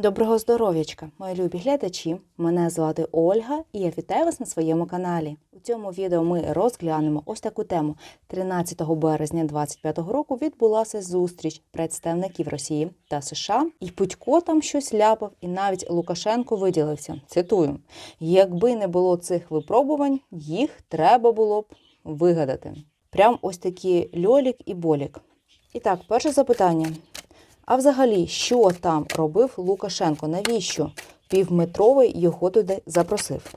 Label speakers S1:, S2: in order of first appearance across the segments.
S1: Доброго здоров'ячка, мої любі глядачі! Мене звати Ольга і я вітаю вас на своєму каналі. У цьому відео ми розглянемо ось таку тему. 13 березня 2025 року відбулася зустріч представників Росії та США, і Путько там щось ляпав, і навіть Лукашенко виділився. Цитую: якби не було цих випробувань, їх треба було б вигадати. Прям ось такі льолік і болік. І так, перше запитання. А взагалі, що там робив Лукашенко? Навіщо півметровий його туди запросив?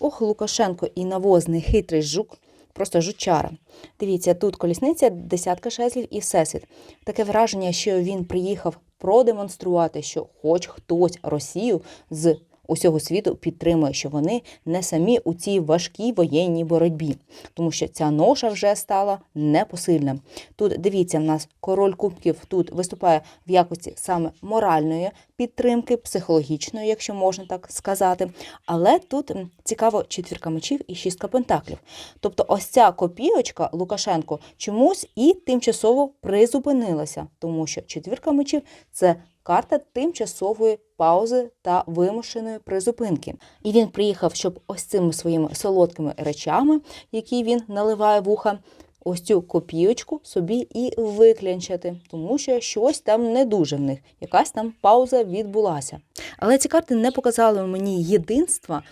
S1: Ох, Лукашенко і навозний хитрий жук, просто жучара. Дивіться, тут колісниця, десятка шезлів і всесвіт. Таке враження, що він приїхав продемонструвати, що хоч хтось Росію з усього світу підтримує, що вони не самі у цій важкій воєнній боротьбі, тому що ця ноша вже стала непосильна. Тут дивіться, в нас король кубків тут виступає в якості саме моральної підтримки, психологічної, якщо можна так сказати. Але тут цікаво четвірка мечів і шістка пентаклів. Тобто, ось ця копійочка Лукашенко чомусь і тимчасово призупинилася, тому що четвірка мечів це карта тимчасової паузи та вимушеної призупинки. І він приїхав, щоб ось цими своїми солодкими речами, які він наливає в уха, ось цю копійочку собі і виклянчати, тому що щось там не дуже в них, якась там пауза відбулася. Але ці карти не показали мені єдинства,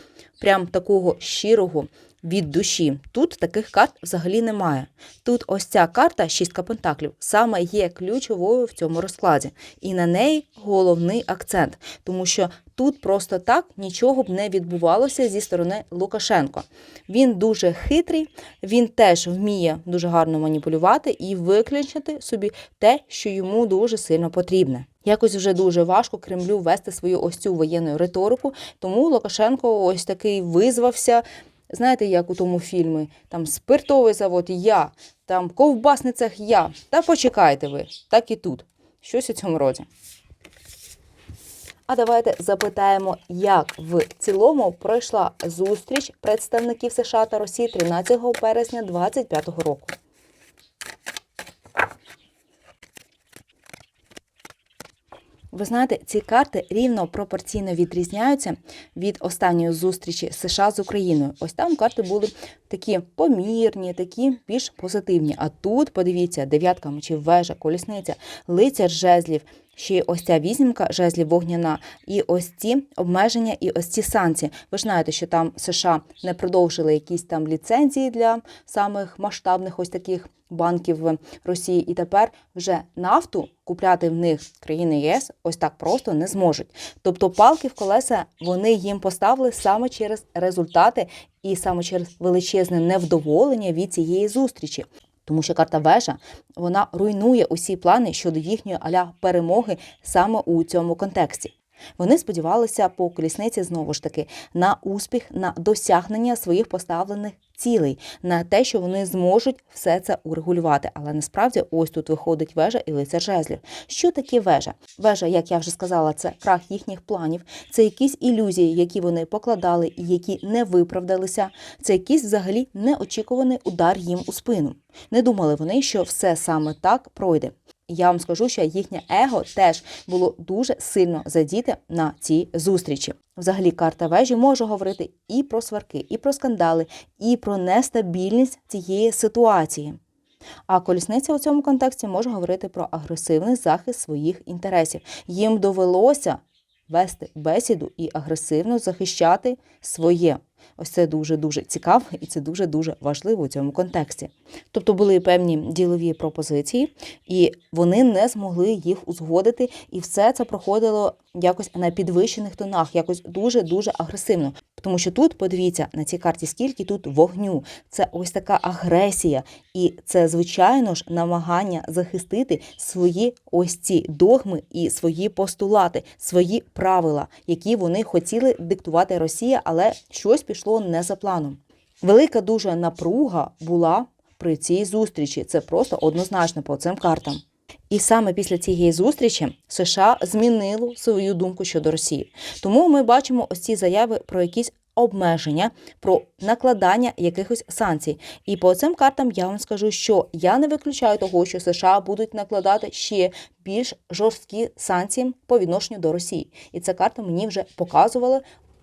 S1: прям такого щирого. Від душі тут таких карт взагалі немає. Тут ось ця карта шістка пентаклів саме є ключовою в цьому розкладі, і на неї головний акцент, тому що тут просто так нічого б не відбувалося зі сторони Лукашенко. Він дуже хитрий, він теж вміє дуже гарно маніпулювати і виключити собі те, що йому дуже сильно потрібне. Якось вже дуже важко Кремлю вести свою ось цю воєнну риторику, тому Лукашенко ось такий визвався. Знаєте, як у тому фільмі, там спиртовий завод я, там ковбасний цех я. Та почекайте ви, так і тут. Щось у цьому роді. А давайте запитаємо, як в цілому пройшла зустріч представників США та Росії 13 березня 2025 року. Ви знаєте, ці карти рівно пропорційно відрізняються від останньої зустрічі США з Україною. Ось там карти були такі помірні, такі більш позитивні. А тут, подивіться, дев'ятка мечів, вежа, колісниця, лицар жезлів, ще й ось ця вісімка жезлів вогняна, і ось ці обмеження, і ось ці санкції. Ви ж знаєте, що там США не продовжили якісь там ліцензії для самих масштабних ось таких банків в Росії, і тепер вже нафту купляти в них країни ЄС ось так просто не зможуть. Тобто палки в колеса вони їм поставили саме через результати і саме через величезне невдоволення від цієї зустрічі. Тому що карта вежа вона руйнує усі плани щодо їхньої аля перемоги саме у цьому контексті. Вони сподівалися по колісниці знову ж таки на успіх, на досягнення своїх поставлених цілей, на те, що вони зможуть все це урегулювати. Але насправді ось тут виходить вежа і лицар жезлів. Що таке вежа? Вежа, як я вже сказала, це крах їхніх планів, це якісь ілюзії, які вони покладали і які не виправдалися. Це якийсь взагалі неочікуваний удар їм у спину. Не думали вони, що все саме так пройде. Я вам скажу, що їхнє его теж було дуже сильно задіте на цій зустрічі. Взагалі, карта вежі може говорити і про сварки, і про скандали, і про нестабільність цієї ситуації. А колісниця у цьому контексті може говорити про агресивний захист своїх інтересів. Їм довелося вести бесіду і агресивно захищати своє. Ось це дуже дуже цікаво і це дуже дуже важливо у цьому контексті. Тобто були певні ділові пропозиції, і вони не змогли їх узгодити, і все це проходило якось на підвищених тонах, якось дуже дуже агресивно. Тому що тут, подивіться, на цій карті скільки тут вогню. Це ось така агресія, і це, звичайно ж, намагання захистити свої ось ці догми і свої постулати, свої правила, які вони хотіли диктувати Росія, але щось пішло не за планом. Велика дуже напруга була при цій зустрічі. Це просто однозначно по цим картам. І саме після цієї зустрічі США змінило свою думку щодо Росії. Тому ми бачимо ось ці заяви про якісь обмеження, про накладання якихось санкцій. І по цим картам я вам скажу, що я не виключаю того, що США будуть накладати ще більш жорсткі санкції по відношенню до Росії. І ця карта мені вже показували.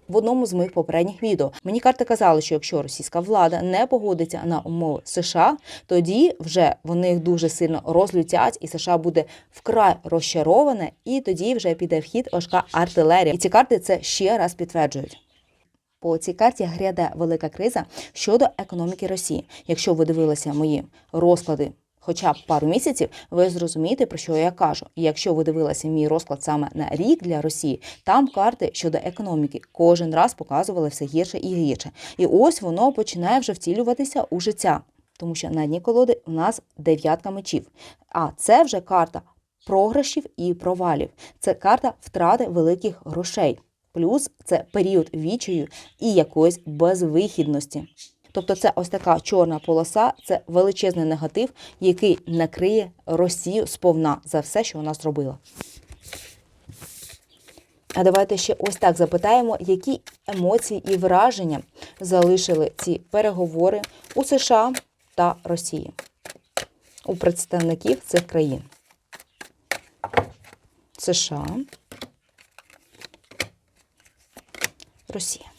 S1: В одному з моїх попередніх відео мені карти казали, що якщо російська влада не погодиться на умови США, тоді вже вони їх дуже сильно розлютять, і США буде вкрай розчароване, і тоді вже піде в хід важка артилерія. І ці карти це ще раз підтверджують. По цій карті гряде велика криза щодо економіки Росії. Якщо ви дивилися мої розклади. Хоча б пару місяців ви зрозумієте, про що я кажу. І якщо ви дивилися мій розклад саме на рік для Росії, там карти щодо економіки кожен раз показували все гірше і гірше. І ось воно починає вже втілюватися у життя, тому що на дні колоди у нас дев'ятка мечів. А це вже карта програшів і провалів. Це карта втрати великих грошей. Плюс це період відчаю і якоїсь безвихідності. Тобто це ось така чорна полоса, це величезний негатив, який накриє Росію сповна за все, що вона зробила. А давайте ще ось так запитаємо, які емоції і враження залишили ці переговори у США та Росії у представників цих країн. США, Росія.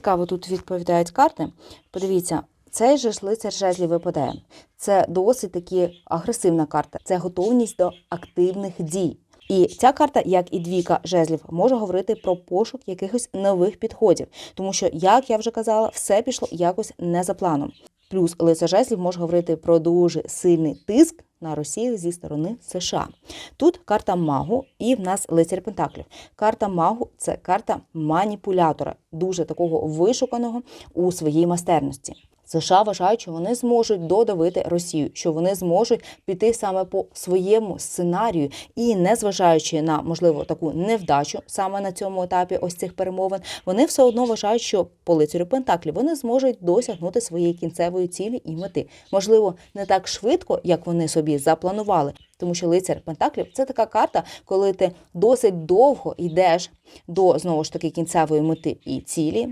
S1: Цікаво, тут відповідають карти. Подивіться, цей же ж лицар жезлів випадає. Це досить таки агресивна карта. Це готовність до активних дій. І ця карта, як і двійка жезлів, може говорити про пошук якихось нових підходів, тому що, як я вже казала, все пішло якось не за планом. Плюс лицар жезлів може говорити про дуже сильний тиск на Росію зі сторони США. Тут карта магу, і в нас лицар Пентаклів. Карта магу це карта маніпулятора, дуже такого вишуканого у своїй майстерності. США вважають, що вони зможуть додавити Росію, що вони зможуть піти саме по своєму сценарію, і незважаючи на можливо таку невдачу саме на цьому етапі ось цих перемовин, вони все одно вважають, що по лицарю Пентаклі вони зможуть досягнути своєї кінцевої цілі і мети. Можливо, не так швидко, як вони собі запланували. Тому що лицар Пентаклів це така карта, коли ти досить довго йдеш до знову ж таки кінцевої мети і цілі.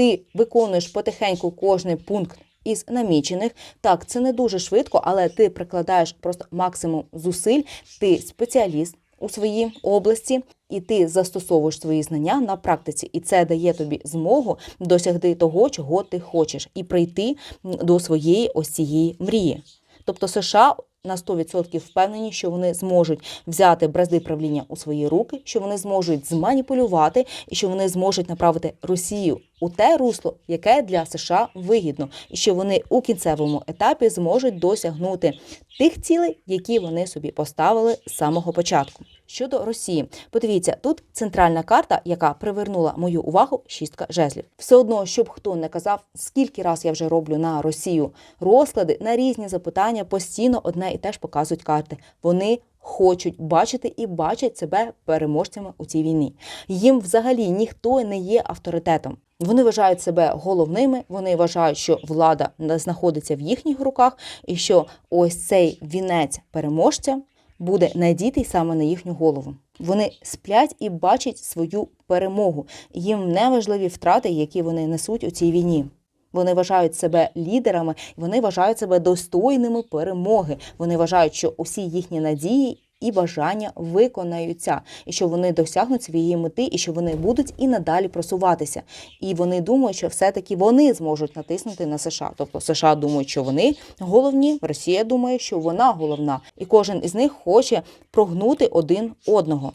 S1: Ти виконуєш потихеньку кожний пункт із намічених. Так, це не дуже швидко, але ти прикладаєш просто максимум зусиль. Ти спеціаліст у своїй області, і ти застосовуєш свої знання на практиці, і це дає тобі змогу досягти того, чого ти хочеш, і прийти до своєї ось цієї мрії. Тобто США на 100% впевнені, що вони зможуть взяти бразди правління у свої руки, що вони зможуть зманіпулювати і що вони зможуть направити Росію у те русло, яке для США вигідно, і що вони у кінцевому етапі зможуть досягнути тих цілей, які вони собі поставили з самого початку. Щодо Росії, подивіться, тут центральна карта, яка привернула мою увагу, шістка жезлів. Все одно, щоб хто не казав, скільки раз я вже роблю на Росію розклади на різні запитання, постійно одне і те ж показують карти. Вони хочуть бачити і бачать себе переможцями у цій війні. Їм взагалі ніхто не є авторитетом. Вони вважають себе головними. Вони вважають, що влада знаходиться в їхніх руках, і що ось цей вінець переможця буде надітий саме на їхню голову. Вони сплять і бачать свою перемогу. Їм не важливі втрати, які вони несуть у цій війні. Вони вважають себе лідерами, вони вважають себе достойними перемоги. Вони вважають, що усі їхні надії і бажання виконаються, і що вони досягнуть своєї мети, і що вони будуть і надалі просуватися. І вони думають, що все-таки вони зможуть натиснути на США. Тобто США думають, що вони головні, Росія думає, що вона головна, і кожен із них хоче прогнути один одного.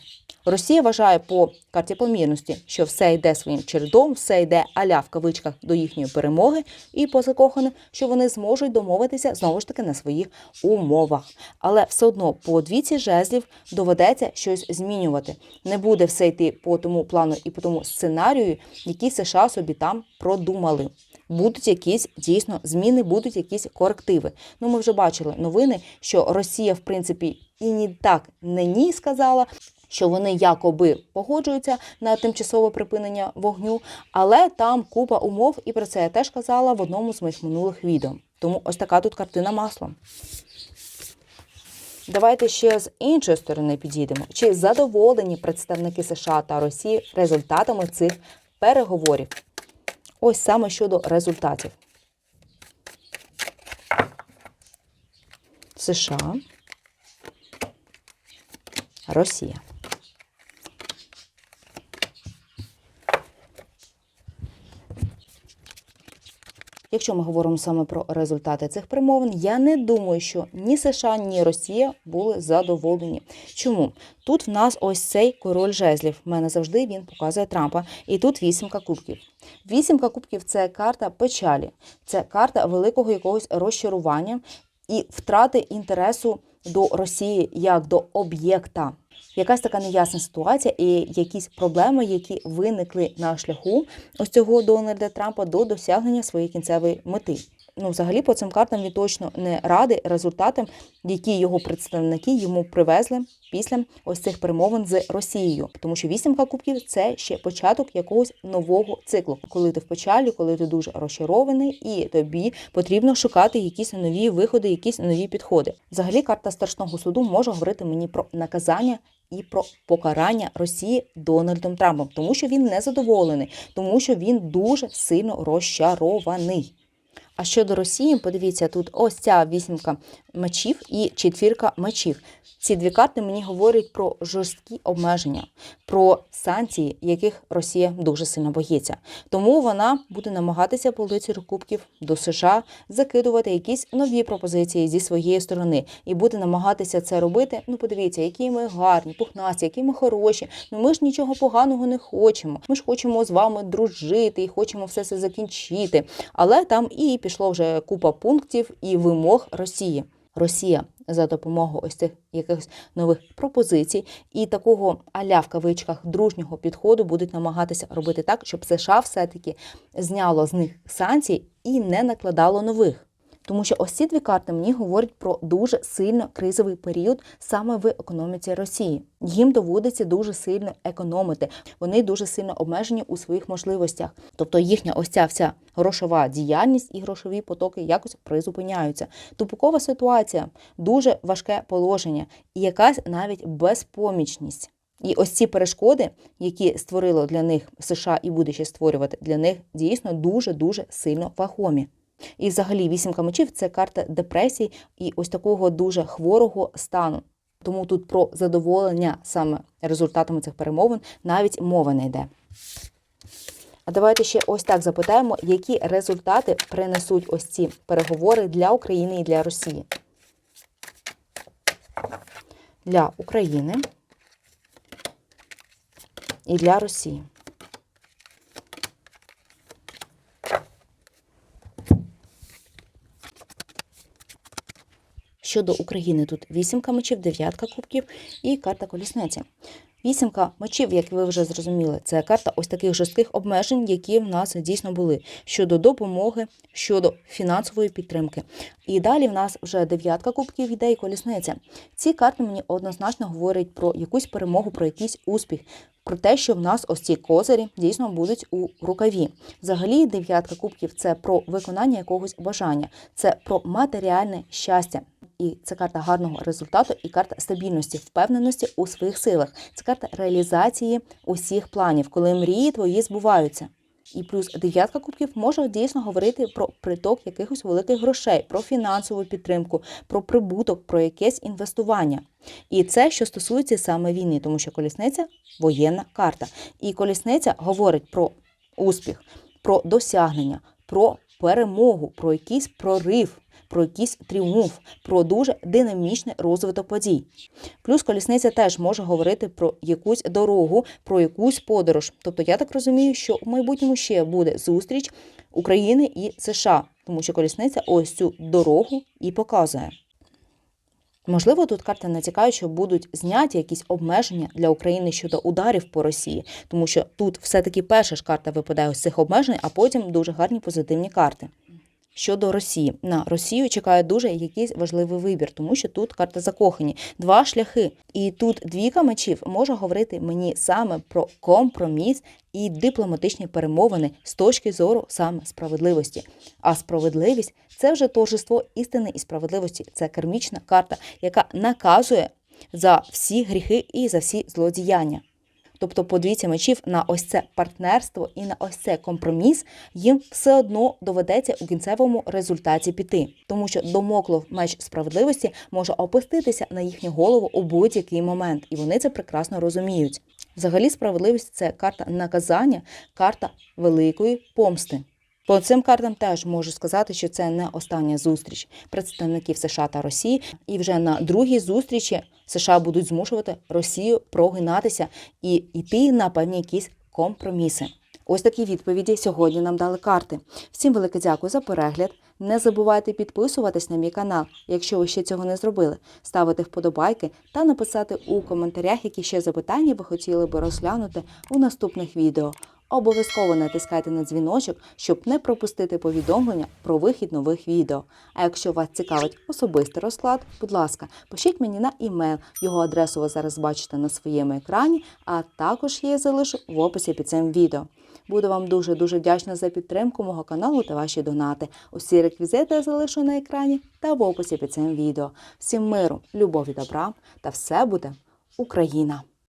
S1: Росія вважає по карті помірності, що все йде своїм чередом, все йде аля в кавичках до їхньої перемоги, і по закоханим, що вони зможуть домовитися знову ж таки на своїх умовах. Але все одно по двіці жезлів доведеться щось змінювати. Не буде все йти по тому плану і по тому сценарію, які США собі там продумали. Будуть якісь дійсно зміни, будуть якісь корективи. Ну, ми вже бачили новини, що Росія, в принципі, і ні так не ні сказала, що вони якоби погоджуються на тимчасове припинення вогню, але там купа умов, і про це я теж казала в одному з моїх минулих відео. Тому ось така тут картина маслом. Давайте ще з іншої сторони підійдемо. Чи задоволені представники США та Росії результатами цих переговорів? Ось саме щодо результатів. США, Росія. Якщо ми говоримо саме про результати цих перемовин, я не думаю, що ні США, ні Росія були задоволені. Чому? Тут в нас ось цей король жезлів. В мене завжди він показує Трампа. І тут вісімка кубків. Вісімка кубків це карта печалі, це карта великого якогось розчарування і втрати інтересу до Росії як до об'єкта. Якась така неясна ситуація і якісь проблеми, які виникли на шляху ось цього Дональда Трампа до досягнення своєї кінцевої мети. Ну, взагалі, по цим картам він точно не радий результатам, які його представники йому привезли після ось цих перемовин з Росією. Тому що вісімка кубків це ще початок якогось нового циклу, коли ти в печалі, коли ти дуже розчарований, і тобі потрібно шукати якісь нові виходи, якісь нові підходи. Взагалі, карта страшного суду може говорити мені про наказання. І про покарання Росії Дональдом Трампом, тому що він не задоволений, тому що він дуже сильно розчарований. А щодо Росії, подивіться, тут ось ця вісімка мечів і четвірка мечів. Ці дві карти мені говорять про жорсткі обмеження, про санкції, яких Росія дуже сильно боїться. Тому вона буде намагатися по лицарю кубків до США закидувати якісь нові пропозиції зі своєї сторони, і буде намагатися це робити. Ну, подивіться, які ми гарні, пухнасті, які ми хороші. Ну ми ж нічого поганого не хочемо. Ми ж хочемо з вами дружити і хочемо все це закінчити. Але там і пішло вже купа пунктів і вимог Росії. Росія за допомогою ось цих якихось нових пропозицій і такого аля в кавичках дружнього підходу будуть намагатися робити так, щоб США все-таки зняло з них санкції і не накладало нових. Тому що ось ці дві карти мені говорять про дуже сильно кризовий період саме в економіці Росії. Їм доводиться дуже сильно економити. Вони дуже сильно обмежені у своїх можливостях. Тобто їхня ось ця вся грошова діяльність і грошові потоки якось призупиняються. Тупикова ситуація, дуже важке положення і якась навіть безпомічність. І ось ці перешкоди, які створило для них США і буде ще створювати для них, дійсно дуже дуже сильно вагомі. І взагалі вісімка мечів це карта депресії і ось такого дуже хворого стану. Тому тут про задоволення саме результатами цих перемовин навіть мова не йде. А давайте ще ось так запитаємо, які результати принесуть ось ці переговори для України і для Росії. Для України і для Росії. Щодо України тут вісімка мечів, дев'ятка кубків і карта колісниці. Вісімка мечів, як ви вже зрозуміли, це карта ось таких жорстких обмежень, які в нас дійсно були щодо допомоги, щодо фінансової підтримки. І далі в нас вже дев'ятка кубків йде і колісниця. Ці карти мені однозначно говорять про якусь перемогу, про якийсь успіх. Про те, що в нас ось ці козирі дійсно будуть у рукаві. Взагалі, дев'ятка кубків це про виконання якогось бажання, це про матеріальне щастя. І це карта гарного результату і карта стабільності, впевненості у своїх силах. Це карта реалізації усіх планів, коли мрії твої збуваються. І плюс дев'ятка кубків може дійсно говорити про приток якихось великих грошей, про фінансову підтримку, про прибуток, про якесь інвестування. І це що стосується саме війни, тому що колісниця воєнна карта. І колісниця говорить про успіх, про досягнення, про перемогу, про якийсь прорив. Про якийсь тріумф, про дуже динамічний розвиток подій. Плюс колісниця теж може говорити про якусь дорогу, про якусь подорож. Тобто, я так розумію, що в майбутньому ще буде зустріч України і США, тому що колісниця ось цю дорогу і показує. Можливо, тут карти натякають, що будуть зняті якісь обмеження для України щодо ударів по Росії, тому що тут все-таки перша ж карта випадає з цих обмежень, а потім дуже гарні позитивні карти. Щодо Росії. На Росію чекає дуже якийсь важливий вибір, тому що тут карта закохані. Два шляхи. І тут двійка мечів може говорити мені саме про компроміс і дипломатичні перемовини з точки зору саме справедливості. А справедливість це вже торжество істини і справедливості. Це кармічна карта, яка наказує за всі гріхи і за всі злодіяння. Тобто, подивіться мечів на ось це партнерство і на ось це компроміс, їм все одно доведеться у кінцевому результаті піти, тому що домоклов меч справедливості може опуститися на їхню голову у будь-який момент, і вони це прекрасно розуміють. Взагалі, справедливість це карта наказання, карта великої помсти. По цим картам теж можу сказати, що це не остання зустріч представників США та Росії, і вже на другій зустрічі США будуть змушувати Росію прогинатися і йти на певні якісь компроміси. Ось такі відповіді сьогодні нам дали карти. Всім велике дякую за перегляд. Не забувайте підписуватись на мій канал, якщо ви ще цього не зробили, ставити вподобайки та написати у коментарях, які ще запитання ви хотіли би розглянути у наступних відео. Обов'язково натискайте на дзвіночок, щоб не пропустити повідомлення про вихід нових відео. А якщо вас цікавить особистий розклад, будь ласка, пишіть мені на імейл. Його адресу ви зараз бачите на своєму екрані, а також я її залишу в описі під цим відео. Буду вам дуже дуже вдячна за підтримку мого каналу та ваші донати. Усі реквізити я залишу на екрані та в описі під цим відео. Всім миру, любові, добра та все буде Україна!